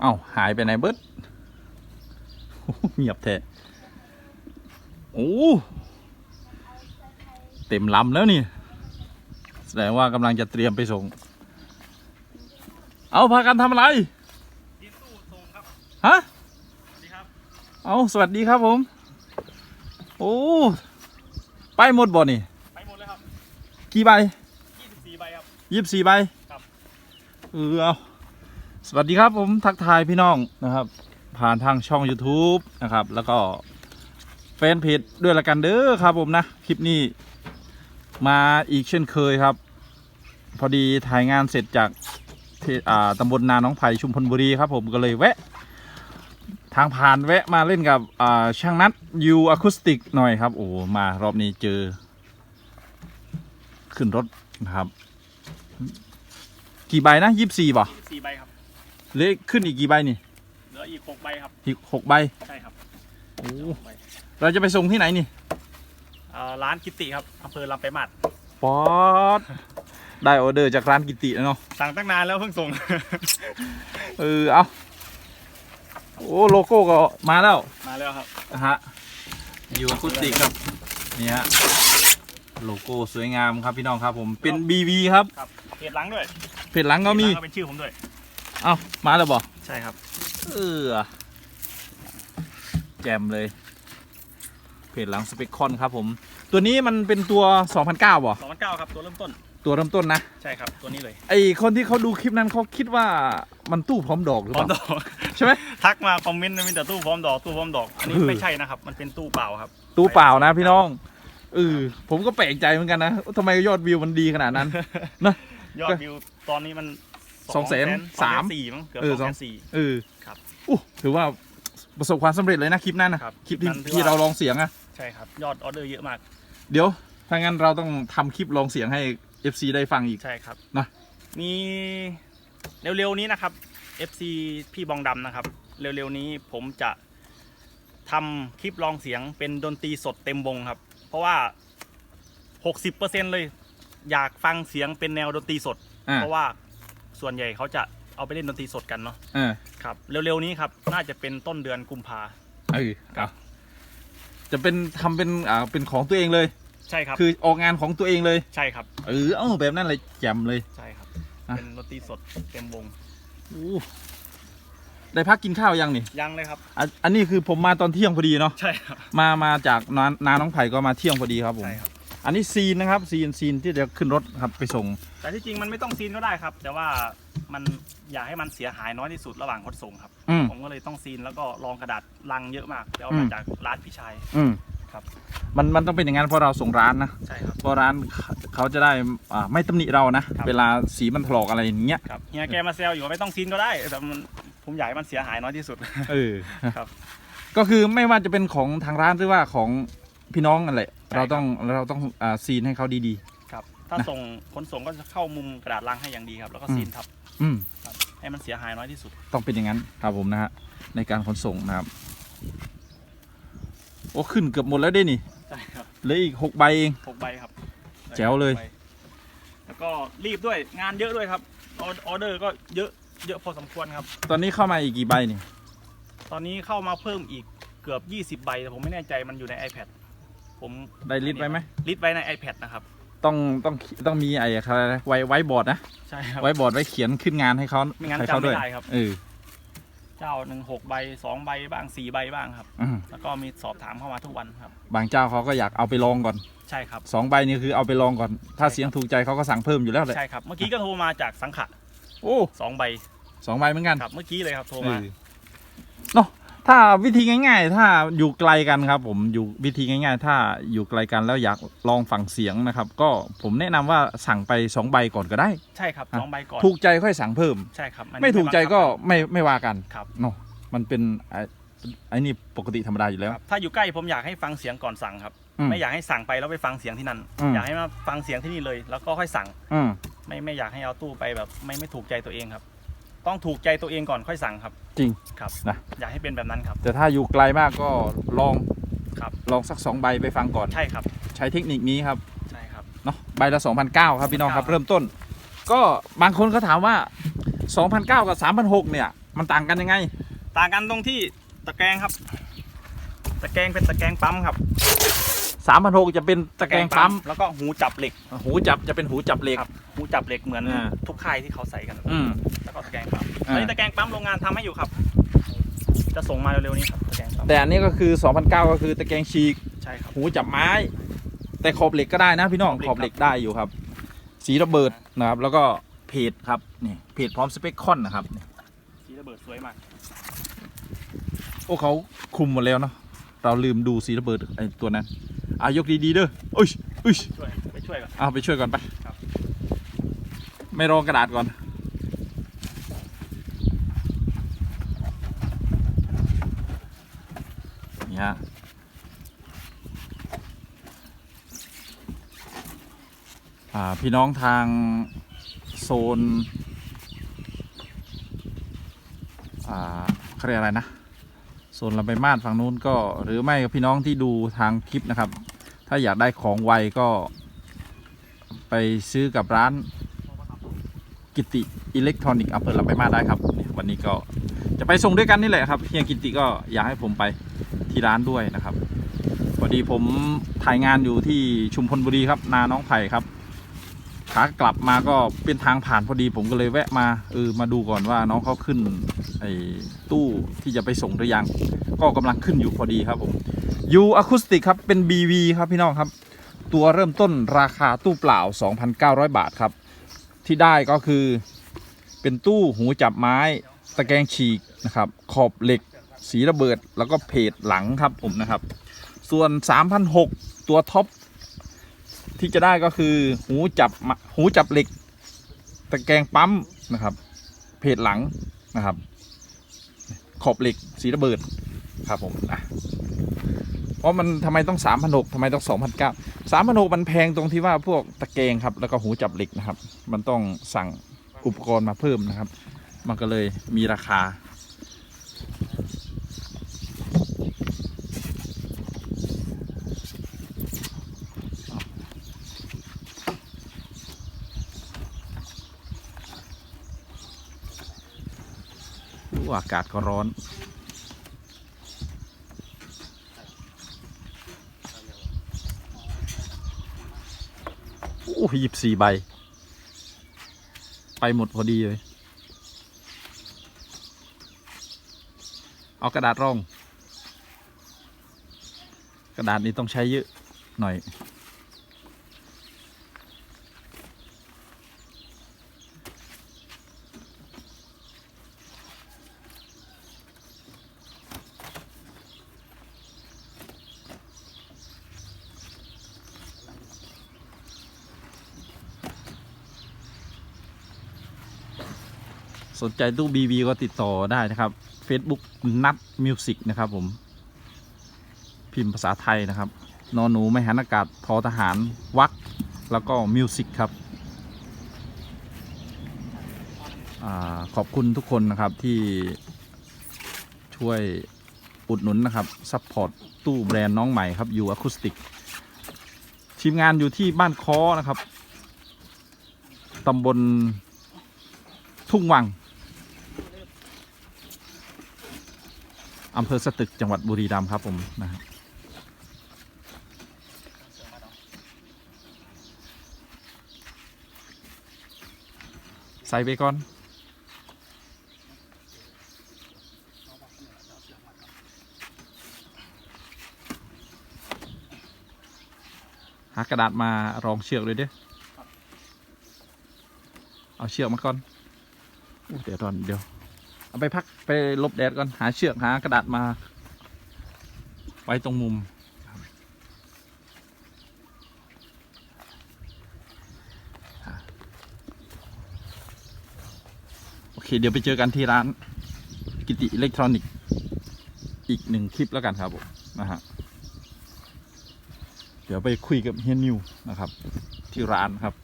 เอ้าหายไปไหนเบิดโอ้โหเงียบแท้โอ้เต็มลำแล้วนี่แสดงว่ากำลังจะเตรียมไปส่ง เอาพากันทำอะไรดินตู้ส่งครับ ฮะ สวัสดีครับ เอาสวัสดีครับผม โอ้ ไปหมดบ่นี่ ไปหมดเลยครับ กี่ใบ24ใบครับยี่สิบสี่ใบ ครับ เออเอา สวัสดีครับผมทักทายพี่น้องนะครับ ผ่านทางช่อง YouTube นะครับ แล้วก็แฟนเพจด้วยละกันเด้อครับผมนะ คลิปนี้มาอีกเช่นเคยครับ พอดีถ่ายงานเสร็จจากาตำบลนาน้องไผ่ชุมพลบุรีครับผมก็เลยแวะ ทางผ่านแวะมาเล่นกับช่างนัดยูอะคูสติกหน่อยครับโอ้มารอบนี้เจอ ขึ้นรถนะครับ กี่ใบนะยี่สิบสี่ป่ะ24ใบครับ เหลือขึ้นอีกกี่ใบนี่เหลืออีก6ใบครับ อีกหกใบใช่ครับโอ้หกใบเราจะไปส่งที่ไหนนี่เอ่อร้านกิติครับอำเภอลำไปลายมาดป๊อดได้ออเดอร์จากร้านกิติแล้วเนาะสั่งตั้งนานแล้วเพิ่งส่ง เออเอาโอ้โลโก้ก็มาแล้วมาแล้วครับ นะฮะยูอะคูสติกครับนี่ฮะโลโก้สวยงามครับพี่น้องครับผมเป็น BV ครับ ครับเพจหลังด้วยเพจหลังก็มี เพจหลังเป็นชื่อผมด้วย เอ้ามาแล้วบ่ใช่ครับ เออแจมเลย เพจหลังสเปคคอนครับผม ตัวนี้มันเป็นตัว 2009บ่2009ครับตัวเริ่มต้นตัวเริ่มต้นนะ ใช่ครับ ตัวนี้เลยไอคนที่เขาดูคลิปนั้นเขาคิดว่ามันตู้พร้อมดอกหรือพร้อเปมล่าดอก ใช่ไหม ทักมาคอมเมนต์มีแต่ตู้พร้อมดอกตู้พร้อมดอกอันนี้เออไม่ใช่นะครับ มันเป็นตู้เปล่าครับ ตู้เปล่านะพี่น้องเออผมก็แปลกใจเหมือนกันนะทำไมยอดวิวมันดีขนาดนั้น ยอดวิวตอนนี้มัน สองแสนสาสามสี่มั้งเกือบเออสองแสนสี่เออครับอู้ถือว่าประสบความสำเร็จเลยนะคลิปนั้นนะครับคลิปที่คลิปนั้นถือว่าที่เราลองเสียงอะใช่ครับยอดออเดอร์เยอะมาก เดี๋ยวถ้างั้นเราต้องทำคลิปลองเสียงให้ FC ได้ฟังอีกใช่ครับนะมีเร็วๆนี้นะครับ FC พี่บองดำนะครับ เร็วๆนี้ผมจะทำคลิปลองเสียงเป็นดนตรีสดเต็มวงครับ เพราะว่า 60%เลยอยากฟังเสียงเป็นแนวดนตรีสดอ่าเพราะว่า ส่วนใหญ่เขาจะเอาไปเล่นดนตรีสดกันเนาะเออครับเร็วๆนี้ครับน่าจะเป็นต้นเดือนกุมภา เออครัเอาบจะเป็นทำเป็นอ่าเป็นของตัวเองเลย ใช่ครับคือออกงานของตัวเองเลย ใช่ครับเออเออแบบนั้นเลยแจ่มเลย ใช่ครับ อะ เป็นดนตรีสดเต็มวงอู้ได้พักกินข้าวยังนี่ยังเลยครับอันอันนี้คือผมมาตอนเที่ยงพอดีเนาะใช่ครับมามาจากนานาน้องไผ่ก็มาเที่ยงพอดีครับผม ใช่ครับ อันนี้ซีนนะครับซีนซีนที่จะขึ้นรถครับไปส่ง แต่ที่จริงมันไม่ต้องซีนก็ได้ครับ แต่ว่ามันอยากให้มันเสียหายน้อยที่สุดระหว่างขนส่งครับ อืมผมก็เลยต้องซีนแล้วก็รองกระดาษลังเยอะมากแล้วอืมาม จากร้านพี่ชายอืมครับมันมันต้องเป็นอย่างนั้นเพราะเราส่งร้านนะใช่ครับ เพราะร้านเขาจะได้อ่าไม่ตำหนิเรานะ ครับ เวลาสีมันถลอกอะไรอย่างเงี้ยครับเฮียแกมาแซวอยู่ว่าไม่ต้องซีนก็ได้แต่มันผมอยากให้มันเสียหายน้อยที่สุด เออครับ ก็คือไม่ว่าจะเป็นของทางร้านหรือว่าของ พี่น้องนั่นแหละใช่ครับ เราต้องเราต้องอ่าซีนให้เขาดี ครับ ถ้านะส่งขนส่งก็จะเข้ามุมกระดาษลังให้อย่างดีครับ แล้วก็ซีนทับๆ อืม ครับให้มันเสียหายน้อยที่สุด ต้องเป็นอย่างนั้นครับผมนะฮะในการขนส่งนะครับ โอ้ขึ้นเกือบหมดแล้วได้นี่ใช่ครับเหลืออีกหกใบเอง หกใบครับแจ๋วเลย หกใบแล้วก็รีบด้วยงานเยอะด้วยครับออออเดอร์ก็เยอะเยอะพอสมควรครับ ตอนนี้เข้ามาอีกกี่ใบนี่ตอนนี้เข้ามาเพิ่มอีกเกือบ 20 ใบแต่ผมไม่แน่ใจมันอยู่ใน iPad ผมได้ลิสต์ไว้ไหมลิสต์ไว้ใน iPad นะครับ ต้องต้องต้องมีไอ้อะไรนะไว้ไว้บอร์ดนะใช่ครับไว้บอร์ดไว้เขียนขึ้นงานให้เขาไม่งั้นให้เขาจำไม่ด้วยได้ครับ เออ เจ้าหนึ่งหกใบสองใบบ้างสี่ใบบ้างครับ อืม แล้วก็มีสอบถามเข้ามาทุกวันครับ บางเจ้าเขาก็อยากเอาไปลองก่อนใช่ครับ สองใบนี่คือเอาไปลองก่อน ถ้าใช่ครับเสียงถูกใจเขาก็สั่งเพิ่มอยู่แล้วเลยใช่ครับ เมื่อกี้ก็โทรมาจากสังขะโอ้สองใบสองใบเหมือนกันครับ เมื่อกี้เลยครับโทรเอมาอเนาะ ถ้าวิธีง่าย ๆ ถ้าอยู่ไกลกันครับ ผมอยู่วิธีง่าย ๆ ถ้าอยู่ไกลกันแล้วอยากลองฟังเสียงนะครับ ก็ผมแนะนำว่าสั่งไปสองใบก่อนก็ได้ ใช่ครับสองใบก่อนถูกใจค่อยสั่งเพิ่ม ใช่ครับอันนี้ไม่ถูกใจก็บังคับไม่ไม่ว่ากันครับเนาะมันเป็นไอ้ไอ้นี่ปกติธรรมดาอยู่แล้ว ครับถ้าอยู่ใกล้ผมอยากให้ฟังเสียงก่อนสั่งครับ อืม ไม่อยากให้สั่งไปแล้วไปฟังเสียงที่นั่นอืม อยากให้มาฟังเสียงที่นี่เลย แล้วก็ค่อยสั่งอืม ไม่ไม่อยากให้เอาตู้ไปแบบไม่ไม่ถูกใจตัวเองครับ ต้องถูกใจตัวเองก่อนค่อยสั่งครับ จริงครับนะอยากให้เป็นแบบนั้นครับ แต่ถ้าอยู่ไกลมากก็ลองครับลองสักสองใบไปฟังก่อน ใช่ครับ ใช้เทคนิคนี้ครับใช่ครับเนาะใบละ2,009ครับพี่น้องครับ2,900เริ่มต้น ก็บางคนเขาถามว่า2,009กับ3,006เนี่ย มันต่างกันยังไง ต่างกันตรงที่ตะแกรงครับ ตะแกรงเป็นตะแกรงปั๊มครับสามพันหกจะเป็นตะแกรงปั๊มแล้วก็หูจับเหล็ก หูจับจะเป็นหูจับเหล็กครับหูจับเหล็กเหมือนอ่าทุกค่ายที่เขาใส่กันอืม แล้วก็ตะแกรงปั๊มอ่าอันนี้ตะแกรงปั๊มโรงงานทำให้อยู่ครับ จะส่งมาเร็วๆนี้ครับตะแกรงปั๊มแต่อันนี้ก็คือ2,009ก็คือตะแกรงฉีกใช่ครับหูจับไม้ แต่ขอบเหล็กก็ได้นะพี่น้องขขออบบเหเหล็ล็กกได้อยู่ครับ สีระเบิดนะครับ แล้วก็เพจครับนี่เพจพร้อมสเปคคอนนะครับสีระเบิดสวยมากโอ้เขาคุมหมดแล้วเนาะเราลืมดูสีระเบิดไอ้ตัวนั้นอายกดีๆเด้ออุ้ยอุ้ยช่วยไปช่วยก่อนเอาไปช่วยก่อนไปครับไม่รองกระดาษก่อน ฮะพี่น้องทางโซนเขาเรียกอะไรนะโซนลำไปมาดฝั่งนู้นก็หรือไม่ก็พี่น้องที่ดูทางคลิปนะครับ ถ้าอยากได้ของไวก็ไปซื้อกับร้านกิติอิเล็กทรอนิกส์อำเภอลำไปมาสได้ครับ วันนี้ก็จะไปส่งด้วยกันนี่แหละครับเฮียกิติก็อยากให้ผมไป ที่ร้านด้วยนะครับพอดีผมถ่ายงานอยู่ที่ชุมพลบุรีครับ นาน้องไผ่ครับขากลับมาก็เป็นทางผ่านพอดีผมก็เลยแวะมาเออมาดูก่อนว่าน้องเขาขึ้นไอ้ตู้ที่จะไปส่งหรือยัง ก็กำลังขึ้นอยู่พอดีครับผมยูอะคูสติกครับเป็น BV ครับพี่น้องครับ ตัวเริ่มต้นราคาตู้เปล่า 2,900 บาทครับ ที่ได้ก็คือเป็นตู้หูจับไม้ ตะแกรงฉีกนะครับ ขอบเหล็ก สีระเบิดแล้วก็เพจหลังครับผมนะครับ ส่วน3,600ตัวท็อปที่จะได้ก็คือหูจับหูจับเหล็ก ตะแกรงปั๊มนะครับ เพจหลังนะครับ ขอบเหล็กสีระเบิดครับผมอะเพราะมันทำไมต้อง3,600ทำไมต้อง2,900 3,600มันแพงตรงที่ว่าพวกตะแกรงครับ แล้วก็หูจับเหล็กนะครับ มันต้องสั่งอุปกรณ์มาเพิ่มนะครับ มันก็เลยมีราคา อากาศก็ร้อน โอ้หยิบสี่ใบ ไปหมดพอดีเลย เอากระดาษรอง กระดาษนี้ต้องใช้เยอะหน่อย สนใจตู้ BB ก็ติดต่อได้นะครับ Facebook นัดมิวสิกนะครับผม พิมพ์ภาษาไทยนะครับ นอนหนูไม่หันอากาศทอทหารวักแล้วก็มิวสิกครับอขอบคุณทุกคนนะครับที่ช่วยอุดหนุนนะครับซัพพอร์ตตู้แบรนด์น้องใหม่ครับอยู่อะคูสติกทีมงานอยู่ที่บ้านค้อนะครับตำบลทุ่งวัง อำเภอสตึกจังหวัดบุรีรัมย์ครับผมนะครับใส่ไปก่อนหากระดาษมารองเชือกเลยเด้อเอาเชือกมาก่อนอเดี๋ยวตอนเดี๋ยว เอาไปพักไปลบแดดก่อน หาเชือกหากระดาษมา ไว้ตรงมุม โอเค เดี๋ยวไปเจอกันที่ร้าน กิติอิเล็กทรอนิกส์อีกหนึ่งคลิปแล้วกันครับผมนะฮะเดี๋ยวไปคุยกับเฮียนิวนะครับ ที่ร้านครับ